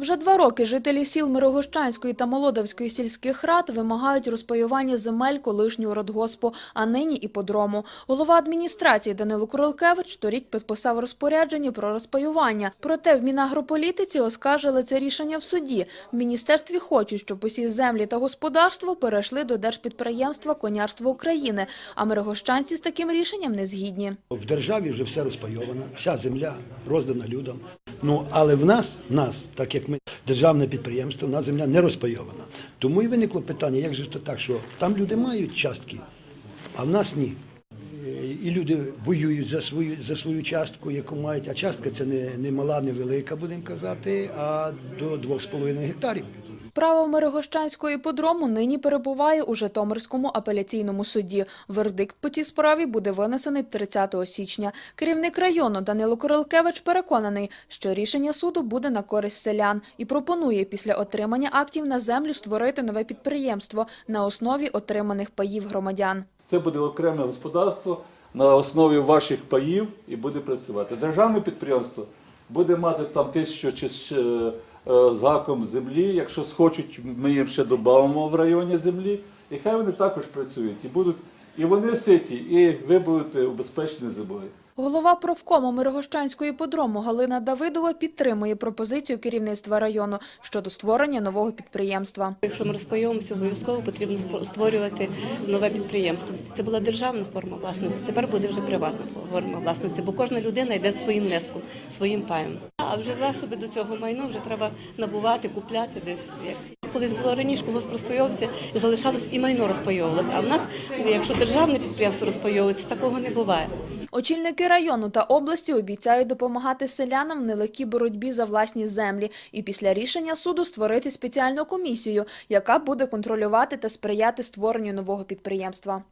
Вже два роки жителі сіл Мирогощанської та Молодовської сільських рад вимагають розпаювання земель колишнього радгоспу, а нині і подрому. Голова адміністрації Данило Курилкевич торік підписав розпорядження про розпаювання. Проте в Мінагрополітиці оскаржили це рішення в суді. В міністерстві хочуть, щоб усі землі та господарство перейшли до держпідприємства Конярство України, а мирогощанці з таким рішенням не згідні. В державі вже все розпайовано, вся земля роздана людям. Ну але в нас, в нас, так як ми державне підприємство, в нас земля не розпайована. Тому і виникло питання, як же то так, що там люди мають частки, а в нас ні. Е, І люди воюють за свою за свою частку, яку мають. А частка це не, не мала, не велика, будемо казати, а до 2,5 гектарів. Справа Мирогощанського іподрому нині перебуває у Житомирському апеляційному суді. Вердикт по цій справі буде винесений 30 січня. Керівник району Данило Корилкевич переконаний, що рішення суду буде на користь селян і пропонує після отримання актів на землю створити нове підприємство на основі отриманих паїв громадян. Це буде окреме господарство на основі ваших паїв і буде працювати. Державне підприємство буде мати там тисячу чи з гаком землі. Якщо схочуть, ми їм ще додамо в районі землі, і хай вони також працюють. І будуть і вони ситі, і ви будете убезпечені зимою. Голова профкому Мирогощанського іподрому Галина Давидова підтримує пропозицію керівництва району щодо створення нового підприємства. Якщо ми розпайовуємося, обов'язково потрібно створювати нове підприємство. Це була державна форма власності, тепер буде вже приватна форма власності, бо кожна людина йде своїм внеском, своїм паєм. А вже засоби до цього майну вже треба набувати, купляти десь. Як колись було раніше, когось розпайовувався залишалось і майно розпайовувалося. А в нас, якщо державне підприємство розпайовується, такого не буває. Очільники району та області обіцяють допомагати селянам в нелегкій боротьбі за власні землі і після рішення суду створити спеціальну комісію, яка буде контролювати та сприяти створенню нового підприємства.